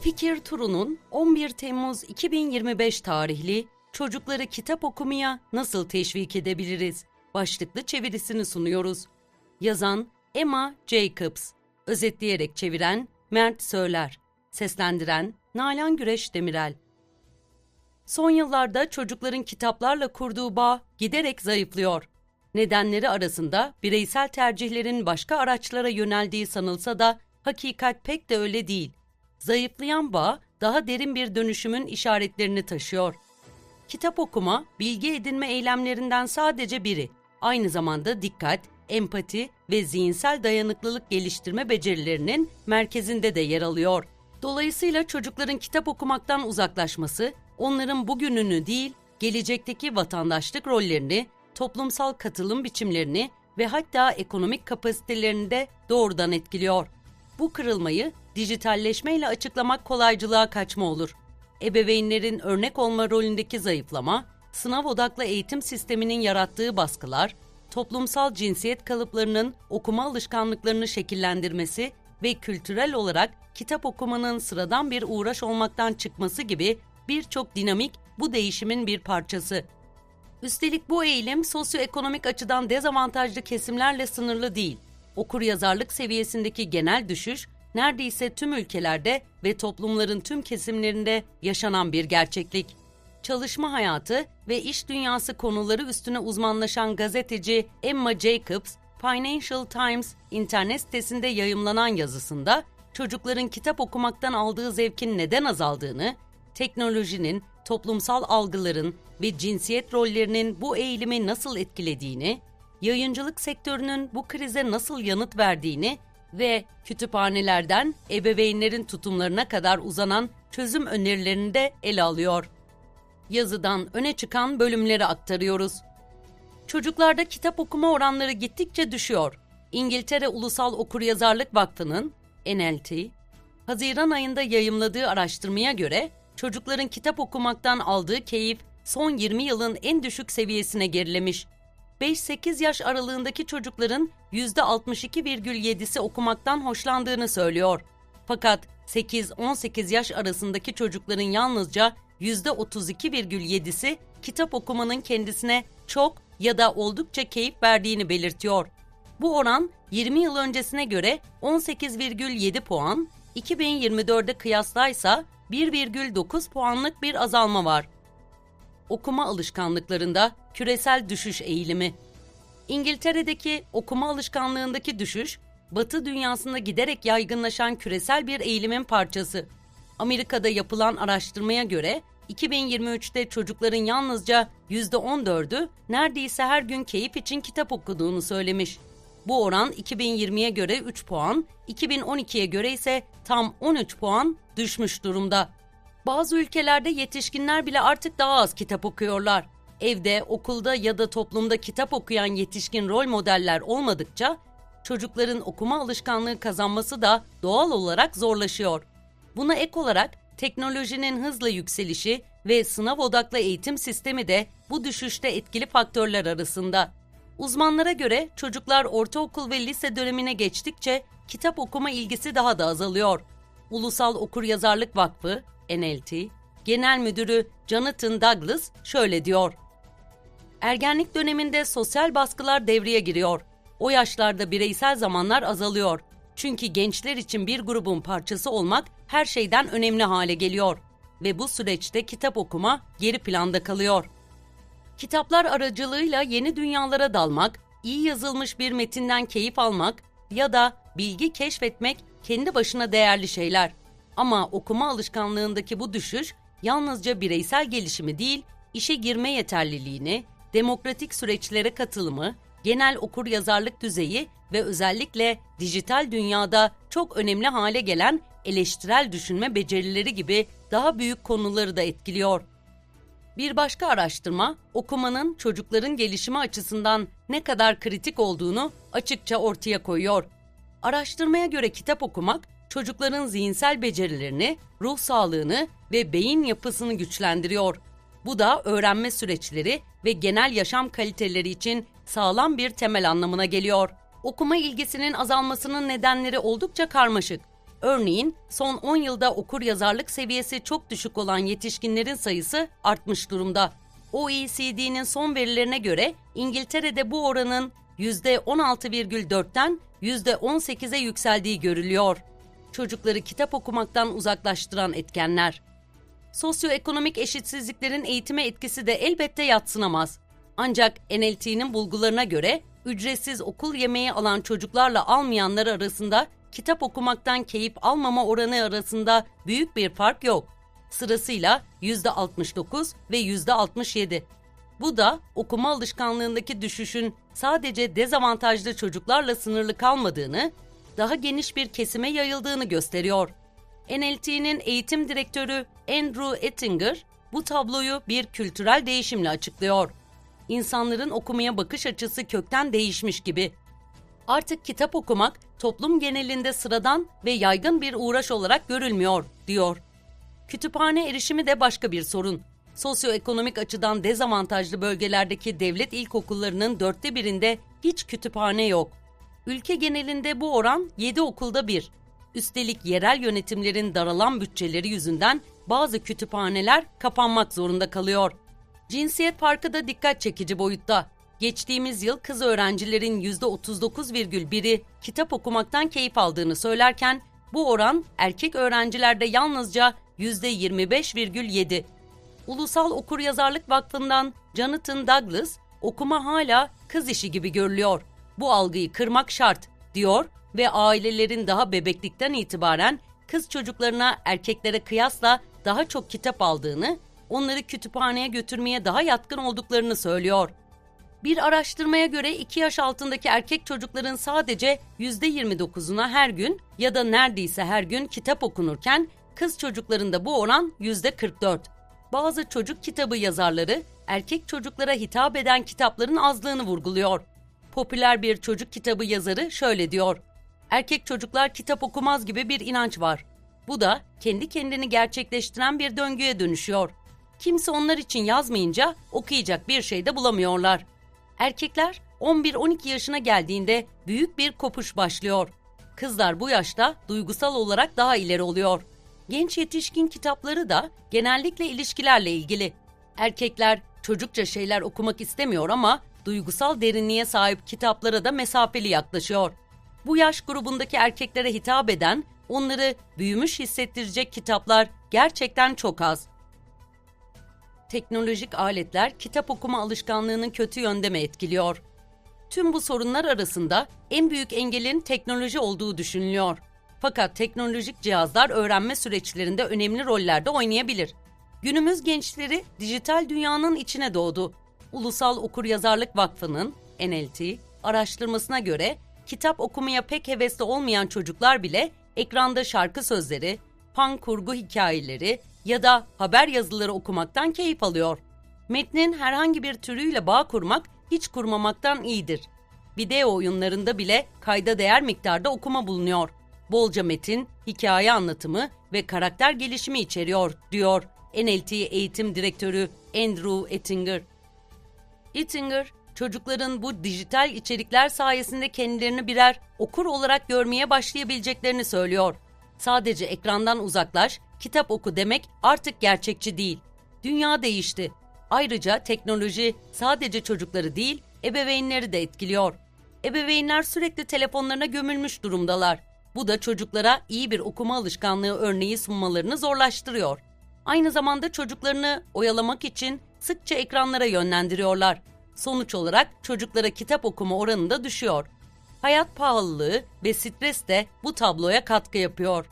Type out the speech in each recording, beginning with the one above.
Fikir Turu'nun 11 Temmuz 2025 tarihli Çocukları kitap okumaya nasıl teşvik edebiliriz? başlıklı çevirisini sunuyoruz. Yazan Emma Jacobs, özetleyerek çeviren Mert Söyler, seslendiren Nalan Güreş Demirel. Son yıllarda çocukların kitaplarla kurduğu bağ giderek zayıflıyor. Nedenleri arasında bireysel tercihlerin başka araçlara yöneldiği sanılsa da hakikat pek de öyle değil. Zayıflayan bağ daha derin bir dönüşümün işaretlerini taşıyor. Kitap okuma, bilgi edinme eylemlerinden sadece biri. Aynı zamanda dikkat, empati ve zihinsel dayanıklılık geliştirme becerilerinin merkezinde de yer alıyor. Dolayısıyla çocukların kitap okumaktan uzaklaşması, onların bugününü değil, gelecekteki vatandaşlık rollerini, toplumsal katılım biçimlerini ve hatta ekonomik kapasitelerini de doğrudan etkiliyor. Bu kırılmayı dijitalleşmeyle açıklamak kolaycılığa kaçma olur. Ebeveynlerin örnek olma rolündeki zayıflama, sınav odaklı eğitim sisteminin yarattığı baskılar, toplumsal cinsiyet kalıplarının okuma alışkanlıklarını şekillendirmesi ve kültürel olarak kitap okumanın sıradan bir uğraş olmaktan çıkması gibi birçok dinamik bu değişimin bir parçası. Üstelik bu eğilim sosyoekonomik açıdan dezavantajlı kesimlerle sınırlı değil. Okur yazarlık seviyesindeki genel düşüş neredeyse tüm ülkelerde ve toplumların tüm kesimlerinde yaşanan bir gerçeklik. Çalışma hayatı ve iş dünyası konuları üstüne uzmanlaşan gazeteci Emma Jacobs, Financial Times internet sitesinde yayımlanan yazısında çocukların kitap okumaktan aldığı zevkin neden azaldığını, teknolojinin, toplumsal algıların ve cinsiyet rollerinin bu eğilimi nasıl etkilediğini, yayıncılık sektörünün bu krize nasıl yanıt verdiğini ve kütüphanelerden ebeveynlerin tutumlarına kadar uzanan çözüm önerilerini de ele alıyor. Yazıdan öne çıkan bölümleri aktarıyoruz. Çocuklarda kitap okuma oranları gittikçe düşüyor. İngiltere Ulusal Okuryazarlık Vakfı'nın NLT, Haziran ayında yayımladığı araştırmaya göre çocukların kitap okumaktan aldığı keyif son 20 yılın en düşük seviyesine gerilemiş. 5-8 yaş aralığındaki çocukların %62,7'si okumaktan hoşlandığını söylüyor. Fakat 8-18 yaş arasındaki çocukların yalnızca %32,7'si kitap okumanın kendisine çok ya da oldukça keyif verdiğini belirtiyor. Bu oran 20 yıl öncesine göre 18,7 puan, 2024'de kıyaslaysa 1,9 puanlık bir azalma var. Okuma alışkanlıklarında küresel düşüş eğilimi. İngiltere'deki okuma alışkanlığındaki düşüş, Batı dünyasında giderek yaygınlaşan küresel bir eğilimin parçası. Amerika'da yapılan araştırmaya göre 2023'te çocukların yalnızca %14'ü neredeyse her gün keyif için kitap okuduğunu söylemiş. Bu oran 2020'ye göre 3 puan, 2012'ye göre ise tam 13 puan düşmüş durumda. Bazı ülkelerde yetişkinler bile artık daha az kitap okuyorlar. Evde, okulda ya da toplumda kitap okuyan yetişkin rol modeller olmadıkça çocukların okuma alışkanlığı kazanması da doğal olarak zorlaşıyor. Buna ek olarak teknolojinin hızla yükselişi ve sınav odaklı eğitim sistemi de bu düşüşte etkili faktörler arasında. Uzmanlara göre çocuklar ortaokul ve lise dönemine geçtikçe kitap okuma ilgisi daha da azalıyor. Ulusal Okuryazarlık Vakfı, NLT, Genel Müdürü Jonathan Douglas şöyle diyor. Ergenlik döneminde sosyal baskılar devreye giriyor. O yaşlarda bireysel zamanlar azalıyor. Çünkü gençler için bir grubun parçası olmak her şeyden önemli hale geliyor ve bu süreçte kitap okuma geri planda kalıyor. Kitaplar aracılığıyla yeni dünyalara dalmak, iyi yazılmış bir metinden keyif almak ya da bilgi keşfetmek kendi başına değerli şeyler. Ama okuma alışkanlığındaki bu düşüş yalnızca bireysel gelişimi değil, işe girme yeterliliğini, demokratik süreçlere katılımı, genel okur yazarlık düzeyi ve özellikle dijital dünyada çok önemli hale gelen eleştirel düşünme becerileri gibi daha büyük konuları da etkiliyor. Bir başka araştırma, okumanın çocukların gelişimi açısından ne kadar kritik olduğunu açıkça ortaya koyuyor. Araştırmaya göre kitap okumak, çocukların zihinsel becerilerini, ruh sağlığını ve beyin yapısını güçlendiriyor. Bu da öğrenme süreçleri ve genel yaşam kaliteleri için sağlam bir temel anlamına geliyor. Okuma ilgisinin azalmasının nedenleri oldukça karmaşık. Örneğin son 10 yılda okur yazarlık seviyesi çok düşük olan yetişkinlerin sayısı artmış durumda. OECD'nin son verilerine göre İngiltere'de bu oranın %16,4'ten %18'e yükseldiği görülüyor. Çocukları kitap okumaktan uzaklaştıran etkenler. Sosyoekonomik eşitsizliklerin eğitime etkisi de elbette yatsınamaz. Ancak NLT'nin bulgularına göre ücretsiz okul yemeği alan çocuklarla almayanlar arasında kitap okumaktan keyif almama oranı arasında büyük bir fark yok. Sırasıyla %69 ve %67. Bu da okuma alışkanlığındaki düşüşün sadece dezavantajlı çocuklarla sınırlı kalmadığını, daha geniş bir kesime yayıldığını gösteriyor. NLT'nin eğitim direktörü Andrew Ettinger bu tabloyu bir kültürel değişimle açıklıyor. İnsanların okumaya bakış açısı kökten değişmiş gibi. Artık kitap okumak toplum genelinde sıradan ve yaygın bir uğraş olarak görülmüyor, diyor. Kütüphane erişimi de başka bir sorun. Sosyoekonomik açıdan dezavantajlı bölgelerdeki devlet ilkokullarının dörtte birinde hiç kütüphane yok. Ülke genelinde bu oran 7 okulda bir. Üstelik yerel yönetimlerin daralan bütçeleri yüzünden bazı kütüphaneler kapanmak zorunda kalıyor. Cinsiyet farkı da dikkat çekici boyutta. Geçtiğimiz yıl kız öğrencilerin %39,1'i kitap okumaktan keyif aldığını söylerken bu oran erkek öğrencilerde yalnızca %25,7. Ulusal Okuryazarlık Vakfı'ndan Jonathan Douglas, okuma hala kız işi gibi görülüyor. Bu algıyı kırmak şart, diyor ve ailelerin daha bebeklikten itibaren kız çocuklarına erkeklere kıyasla daha çok kitap aldığını, onları kütüphaneye götürmeye daha yatkın olduklarını söylüyor. Bir araştırmaya göre 2 yaş altındaki erkek çocukların sadece %29'una her gün ya da neredeyse her gün kitap okunurken kız çocuklarında bu oran %44. Bazı çocuk kitabı yazarları erkek çocuklara hitap eden kitapların azlığını vurguluyor. Popüler bir çocuk kitabı yazarı şöyle diyor. Erkek çocuklar kitap okumaz gibi bir inanç var. Bu da kendi kendini gerçekleştiren bir döngüye dönüşüyor. Kimse onlar için yazmayınca okuyacak bir şey de bulamıyorlar. Erkekler 11-12 yaşına geldiğinde büyük bir kopuş başlıyor. Kızlar bu yaşta duygusal olarak daha ileri oluyor. Genç yetişkin kitapları da genellikle ilişkilerle ilgili. Erkekler çocukça şeyler okumak istemiyor ama duygusal derinliğe sahip kitaplara da mesafeli yaklaşıyor. Bu yaş grubundaki erkeklere hitap eden, onları büyümüş hissettirecek kitaplar gerçekten çok az. Teknolojik aletler kitap okuma alışkanlığını kötü yönde mi etkiliyor? Tüm bu sorunlar arasında en büyük engelin teknoloji olduğu düşünülüyor. Fakat teknolojik cihazlar öğrenme süreçlerinde önemli rollerde oynayabilir. Günümüz gençleri dijital dünyanın içine doğdu. Ulusal Okuryazarlık Vakfı'nın NLT araştırmasına göre kitap okumaya pek hevesli olmayan çocuklar bile ekranda şarkı sözleri, pan kurgu hikayeleri ya da haber yazıları okumaktan keyif alıyor. Metnin herhangi bir türüyle bağ kurmak hiç kurmamaktan iyidir. Video oyunlarında bile kayda değer miktarda okuma bulunuyor. Bolca metin, hikaye anlatımı ve karakter gelişimi içeriyor, diyor NLT Eğitim Direktörü Andrew Ettinger. Ettinger, çocukların bu dijital içerikler sayesinde kendilerini birer okur olarak görmeye başlayabileceklerini söylüyor. Sadece ekrandan uzaklaş, kitap oku demek artık gerçekçi değil. Dünya değişti. Ayrıca teknoloji sadece çocukları değil, ebeveynleri de etkiliyor. Ebeveynler sürekli telefonlarına gömülmüş durumdalar. Bu da çocuklara iyi bir okuma alışkanlığı örneği sunmalarını zorlaştırıyor. Aynı zamanda çocuklarını oyalamak için sıkça ekranlara yönlendiriyorlar. Sonuç olarak çocuklara kitap okuma oranı da düşüyor. Hayat pahalılığı ve stres de bu tabloya katkı yapıyor.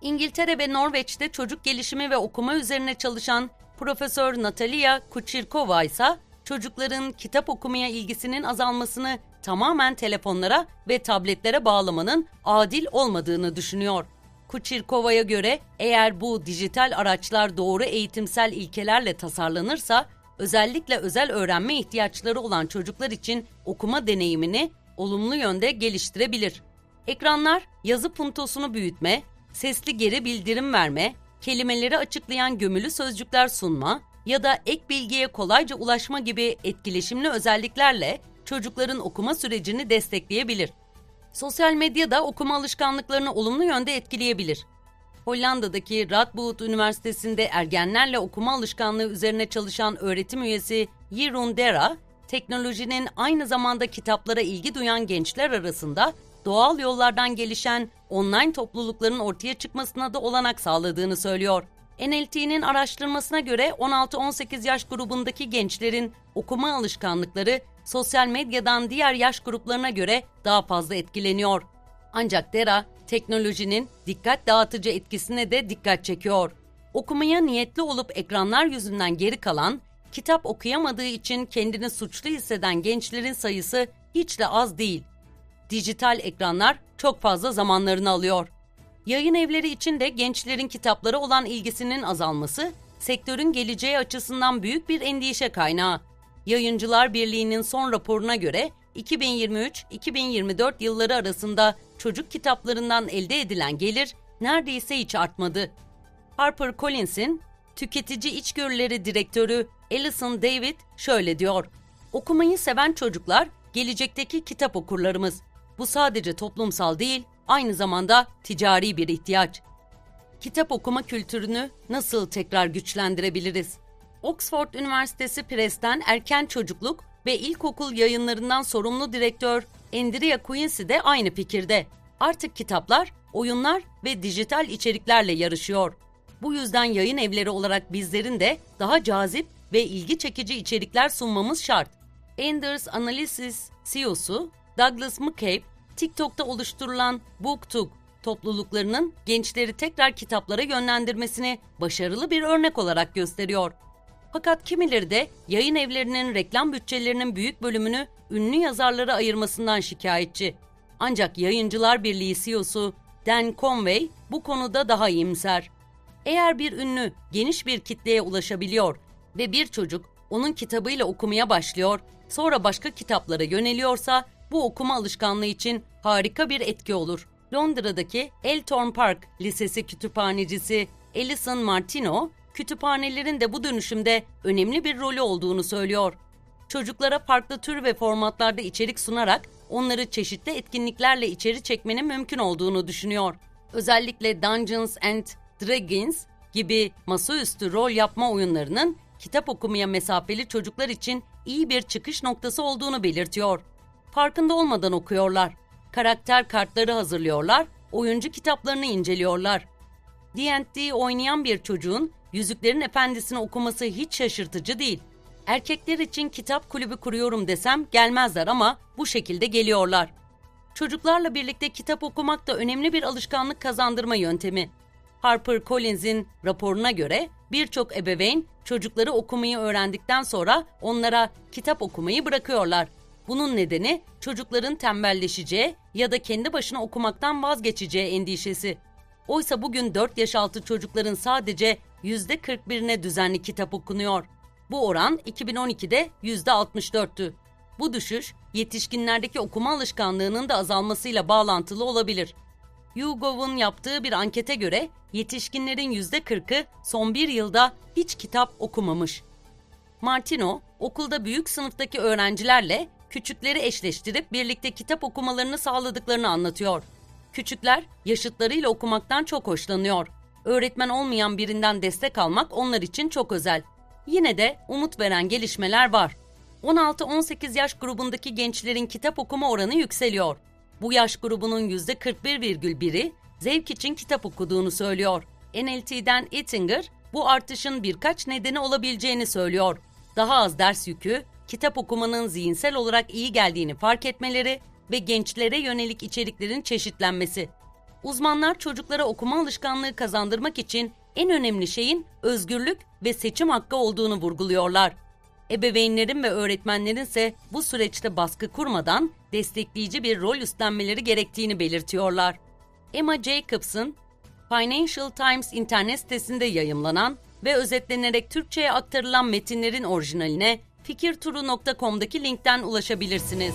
İngiltere ve Norveç'te çocuk gelişimi ve okuma üzerine çalışan Profesör Natalia Kuchirkova ise çocukların kitap okumaya ilgisinin azalmasını tamamen telefonlara ve tabletlere bağlamanın adil olmadığını düşünüyor. Kuchirkova'ya göre eğer bu dijital araçlar doğru eğitimsel ilkelerle tasarlanırsa özellikle özel öğrenme ihtiyaçları olan çocuklar için okuma deneyimini olumlu yönde geliştirebilir. Ekranlar yazı puntosunu büyütme, sesli geri bildirim verme, kelimeleri açıklayan gömülü sözcükler sunma ya da ek bilgiye kolayca ulaşma gibi etkileşimli özelliklerle çocukların okuma sürecini destekleyebilir. Sosyal medya da okuma alışkanlıklarını olumlu yönde etkileyebilir. Hollanda'daki Radboud Üniversitesi'nde ergenlerle okuma alışkanlığı üzerine çalışan öğretim üyesi Jeroen Dera, teknolojinin aynı zamanda kitaplara ilgi duyan gençler arasında doğal yollardan gelişen online toplulukların ortaya çıkmasına da olanak sağladığını söylüyor. NLT'nin araştırmasına göre 16-18 yaş grubundaki gençlerin okuma alışkanlıkları sosyal medyadan diğer yaş gruplarına göre daha fazla etkileniyor. Ancak Dera, teknolojinin dikkat dağıtıcı etkisine de dikkat çekiyor. Okumaya niyetli olup ekranlar yüzünden geri kalan, kitap okuyamadığı için kendini suçlu hisseden gençlerin sayısı hiç de az değil. Dijital ekranlar çok fazla zamanlarını alıyor. Yayın evleri için de gençlerin kitaplara olan ilgisinin azalması, sektörün geleceği açısından büyük bir endişe kaynağı. Yayıncılar Birliği'nin son raporuna göre 2023-2024 yılları arasında çocuk kitaplarından elde edilen gelir neredeyse hiç artmadı. HarperCollins'in tüketici içgörüleri direktörü Alison David şöyle diyor. Okumayı seven çocuklar gelecekteki kitap okurlarımız. Bu sadece toplumsal değil, aynı zamanda ticari bir ihtiyaç. Kitap okuma kültürünü nasıl tekrar güçlendirebiliriz? Oxford Üniversitesi Press'ten erken çocukluk ve ilkokul yayınlarından sorumlu direktör Andrea Quincy de aynı fikirde. Artık kitaplar, oyunlar ve dijital içeriklerle yarışıyor. Bu yüzden yayın evleri olarak bizlerin de daha cazip ve ilgi çekici içerikler sunmamız şart. Anders Analysis CEO'su Douglas McCabe, TikTok'ta oluşturulan BookTok topluluklarının gençleri tekrar kitaplara yönlendirmesini başarılı bir örnek olarak gösteriyor. Fakat kimileri de yayın evlerinin reklam bütçelerinin büyük bölümünü ünlü yazarlara ayırmasından şikayetçi. Ancak Yayıncılar Birliği CEO'su Dan Conway bu konuda daha iyimser. Eğer bir ünlü geniş bir kitleye ulaşabiliyor ve bir çocuk onun kitabıyla okumaya başlıyor, sonra başka kitaplara yöneliyorsa bu okuma alışkanlığı için harika bir etki olur. Londra'daki Elthorne Park Lisesi kütüphanecisi Alison Martino, kütüphanelerin de bu dönüşümde önemli bir rolü olduğunu söylüyor. Çocuklara farklı tür ve formatlarda içerik sunarak onları çeşitli etkinliklerle içeri çekmenin mümkün olduğunu düşünüyor. Özellikle Dungeons and Dragons gibi masaüstü rol yapma oyunlarının kitap okumaya mesafeli çocuklar için iyi bir çıkış noktası olduğunu belirtiyor. Farkında olmadan okuyorlar. Karakter kartları hazırlıyorlar, oyuncu kitaplarını inceliyorlar. D&D oynayan bir çocuğun Yüzüklerin Efendisi'ni okuması hiç şaşırtıcı değil. Erkekler için kitap kulübü kuruyorum desem gelmezler ama bu şekilde geliyorlar. Çocuklarla birlikte kitap okumak da önemli bir alışkanlık kazandırma yöntemi. Harper Collins'in raporuna göre birçok ebeveyn çocukları okumayı öğrendikten sonra onlara kitap okumayı bırakıyorlar. Bunun nedeni çocukların tembelleşeceği ya da kendi başına okumaktan vazgeçeceği endişesi. Oysa bugün 4 yaş altı çocukların sadece %41'ine düzenli kitap okunuyor. Bu oran 2012'de %64'tü. Bu düşüş yetişkinlerdeki okuma alışkanlığının da azalmasıyla bağlantılı olabilir. YouGov'un yaptığı bir ankete göre yetişkinlerin %40'ı son bir yılda hiç kitap okumamış. Martino, okulda büyük sınıftaki öğrencilerle küçükleri eşleştirip birlikte kitap okumalarını sağladıklarını anlatıyor. Küçükler yaşıtlarıyla okumaktan çok hoşlanıyor. Öğretmen olmayan birinden destek almak onlar için çok özel. Yine de umut veren gelişmeler var. 16-18 yaş grubundaki gençlerin kitap okuma oranı yükseliyor. Bu yaş grubunun %41,1'i zevk için kitap okuduğunu söylüyor. NLT'den Ettinger bu artışın birkaç nedeni olabileceğini söylüyor. Daha az ders yükü, kitap okumanın zihinsel olarak iyi geldiğini fark etmeleri ve gençlere yönelik içeriklerin çeşitlenmesi. Uzmanlar çocuklara okuma alışkanlığı kazandırmak için en önemli şeyin özgürlük ve seçim hakkı olduğunu vurguluyorlar. Ebeveynlerin ve öğretmenlerin ise bu süreçte baskı kurmadan destekleyici bir rol üstlenmeleri gerektiğini belirtiyorlar. Emma Jacobs'ın Financial Times internet sitesinde yayımlanan ve özetlenerek Türkçe'ye aktarılan metinlerin orijinaline fikirturu.com'daki linkten ulaşabilirsiniz.